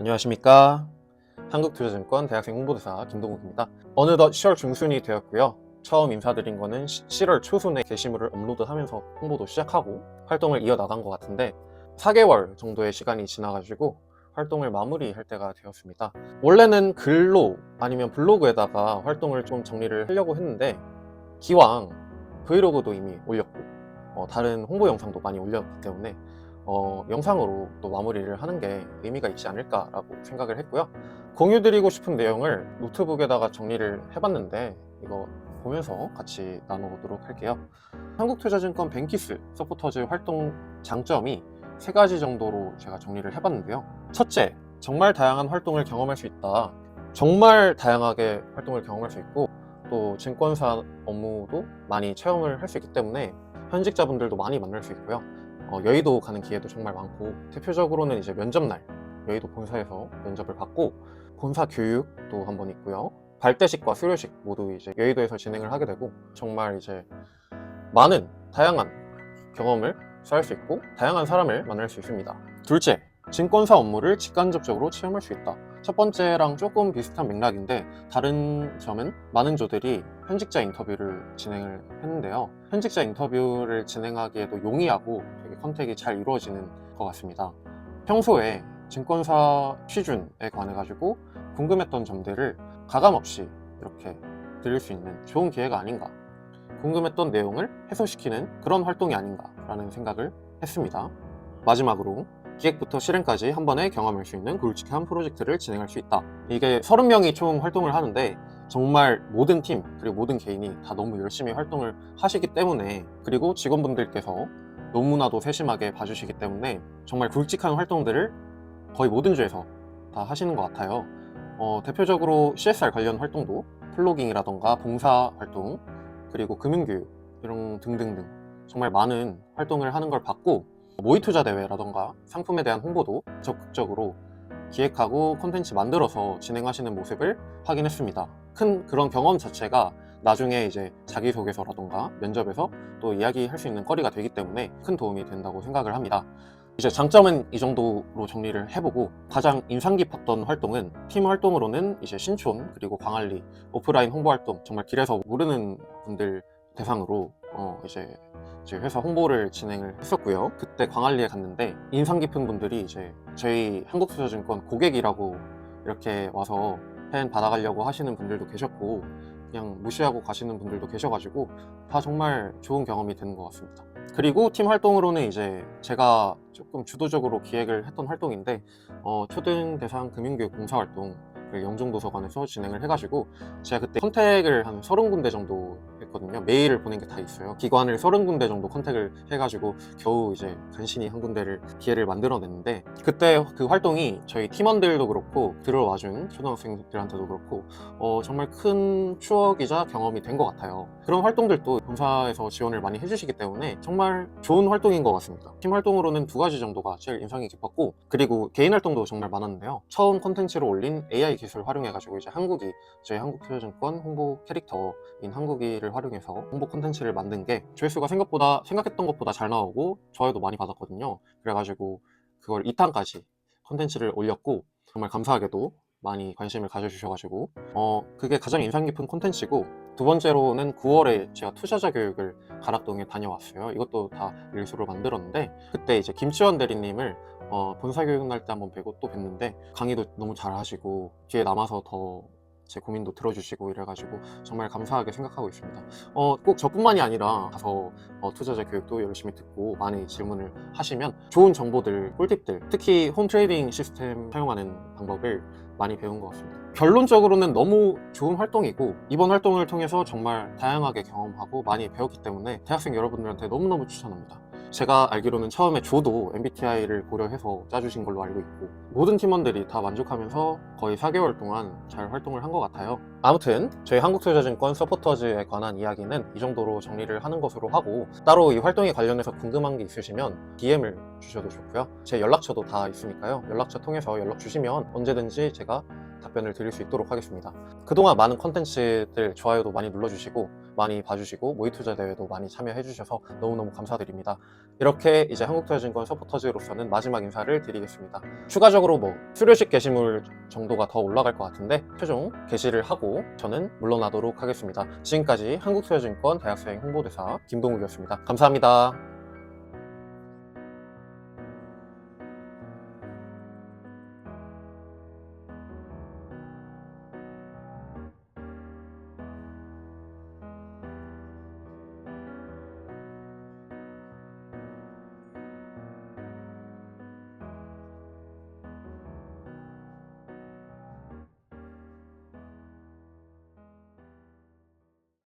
안녕하십니까. 한국투자증권 대학생 홍보대사 김동욱입니다. 어느덧 10월 중순이 되었고요. 처음 인사드린 거는 10월 초순에 게시물을 업로드하면서 홍보도 시작하고 활동을 이어나간 것 같은데 4개월 정도의 시간이 지나가지고 활동을 마무리할 때가 되었습니다. 원래는 글로 아니면 블로그에다가 활동을 좀 정리를 하려고 했는데 기왕 브이로그도 이미 올렸고 어, 다른 홍보 영상도 많이 올렸기 때문에 어, 영상으로 또 마무리를 하는 게 의미가 있지 않을까라고 생각을 했고요. 공유드리고 싶은 내용을 노트북에다가 정리를 해봤는데 이거 보면서 같이 나눠보도록 할게요. 한국투자증권 뱅키스 서포터즈 활동 장점이 세 가지 정도로 제가 정리를 해봤는데요. 첫째, 정말 다양한 활동을 경험할 수 있다. 정말 다양하게 활동을 경험할 수 있고 또 증권사 업무도 많이 체험을 할 수 있기 때문에 현직자분들도 많이 만날 수 있고요. 어, 여의도 가는 기회도 정말 많고 대표적으로는 이제 면접날 여의도 본사에서 면접을 받고 본사 교육도 한번 있고요. 발대식과 수료식 모두 이제 여의도에서 진행을 하게 되고 정말 이제 많은 다양한 경험을 쌓을 수 있고 다양한 사람을 만날 수 있습니다. 둘째, 증권사 업무를 직간접적으로 체험할 수 있다. 첫 번째랑 조금 비슷한 맥락인데 다른 점은 많은 조들이 현직자 인터뷰를 진행을 했는데요. 현직자 인터뷰를 진행하기에도 용이하고 되게 컨택이 잘 이루어지는 것 같습니다. 평소에 증권사 취준에 관해 가지고 궁금했던 점들을 가감 없이 이렇게 들을 수 있는 좋은 기회가 아닌가. 궁금했던 내용을 해소시키는 그런 활동이 아닌가라는 생각을 했습니다. 마지막으로 기획부터 실행까지 한 번에 경험할 수 있는 굵직한 프로젝트를 진행할 수 있다. 이게 30명이 총 활동을 하는데 정말 모든 팀 그리고 모든 개인이 다 너무 열심히 활동을 하시기 때문에 그리고 직원분들께서 너무나도 세심하게 봐주시기 때문에 정말 굵직한 활동들을 거의 모든 주에서 다 하시는 것 같아요. 어, 대표적으로 CSR 관련 활동도 플로깅이라던가 봉사 활동 그리고 금융교육 이런 등등등 정말 많은 활동을 하는 걸 봤고 모의투자 대회라던가 상품에 대한 홍보도 적극적으로 기획하고 콘텐츠 만들어서 진행하시는 모습을 확인했습니다. 큰 그런 경험 자체가 나중에 이제 자기소개서라던가 면접에서 또 이야기할 수 있는 거리가 되기 때문에 큰 도움이 된다고 생각을 합니다. 이제 장점은 이 정도로 정리를 해보고 가장 인상 깊었던 활동은 팀 활동으로는 이제 신촌 그리고 광안리 오프라인 홍보 활동 정말 길에서 모르는 분들 대상으로 어 이제 이제 회사 홍보를 진행을 했었고요. 그때 광안리에 갔는데 인상 깊은 분들이 이제 저희 한국투자증권 고객이라고 이렇게 와서 팬 받아가려고 하시는 분들도 계셨고 그냥 무시하고 가시는 분들도 계셔가지고 다 정말 좋은 경험이 되는 것 같습니다. 그리고 팀 활동으로는 이제 제가 조금 주도적으로 기획을 했던 활동인데 어, 초등 대상 금융교육 봉사활동 영종도서관에서 진행을 해가지고 제가 그때 컨택을 한 30군데 정도 했거든요. 메일을 보낸 게 다 있어요. 기관을 30군데 정도 컨택을 해가지고 겨우 이제 간신히 한 군데를 기회를 만들어냈는데 그때 그 활동이 저희 팀원들도 그렇고 들어와준 초등학생들한테도 그렇고 어, 정말 큰 추억이자 경험이 된 것 같아요. 그런 활동들도 본사에서 지원을 많이 해주시기 때문에 정말 좋은 활동인 것 같습니다. 팀 활동으로는 두 가지 정도가 제일 인상이 깊었고 그리고 개인 활동도 정말 많았는데요. 처음 콘텐츠로 올린 AI 기술 활용해가지고 이제 한국이 저희 한국투자증권 홍보 캐릭터인 한국이를 활용해서 홍보 콘텐츠를 만든 게 조회수가 생각보다 생각했던 것보다 잘 나오고 좋아요도 많이 받았거든요 그래가지고 그걸 2탄까지 콘텐츠를 올렸고 정말 감사하게도 많이 관심을 가져주셔가지고 어 그게 가장 인상 깊은 콘텐츠고 두 번째로는 9월에 제가 투자자 교육을 가락동에 다녀왔어요. 이것도 다 일수로 만들었는데 그때 이제 김치원 대리님을 어, 본사 교육 날 때 한번 뵈고 또 뵀는데 강의도 너무 잘하시고 뒤에 남아서 더 제 고민도 들어주시고 이래가지고 정말 감사하게 생각하고 있습니다. 어, 꼭 저뿐만이 아니라 가서 어, 투자자 교육도 열심히 듣고 많이 질문을 하시면 좋은 정보들, 꿀팁들, 특히 홈 트레이딩 시스템 사용하는 방법을 많이 배운 것 같습니다. 결론적으로는 너무 좋은 활동이고 이번 활동을 통해서 정말 다양하게 경험하고 많이 배웠기 때문에 대학생 여러분들한테 너무너무 추천합니다. 제가 알기로는 처음에 조도 MBTI를 고려해서 짜주신 걸로 알고 있고 모든 팀원들이 다 만족하면서 거의 4개월 동안 잘 활동을 한 것 같아요. 아무튼 저희 한국투자증권 서포터즈에 관한 이야기는 이 정도로 정리를 하는 것으로 하고 따로 이 활동에 관련해서 궁금한 게 있으시면 DM을 주셔도 좋고요. 제 연락처도 다 있으니까요. 연락처 통해서 연락 주시면 언제든지 제가 답변을 드릴 수 있도록 하겠습니다. 그동안 많은 컨텐츠들 좋아요도 많이 눌러주시고 많이 봐주시고 모의투자 대회도 많이 참여해주셔서 너무너무 감사드립니다. 이렇게 이제 한국투자증권 서포터즈로서는 마지막 인사를 드리겠습니다. 추가적으로 뭐 수료식 게시물 정도가 더 올라갈 것 같은데 최종 게시를 하고 저는 물러나도록 하겠습니다. 지금까지 한국투자증권 대학생 홍보대사 김동욱이었습니다. 감사합니다.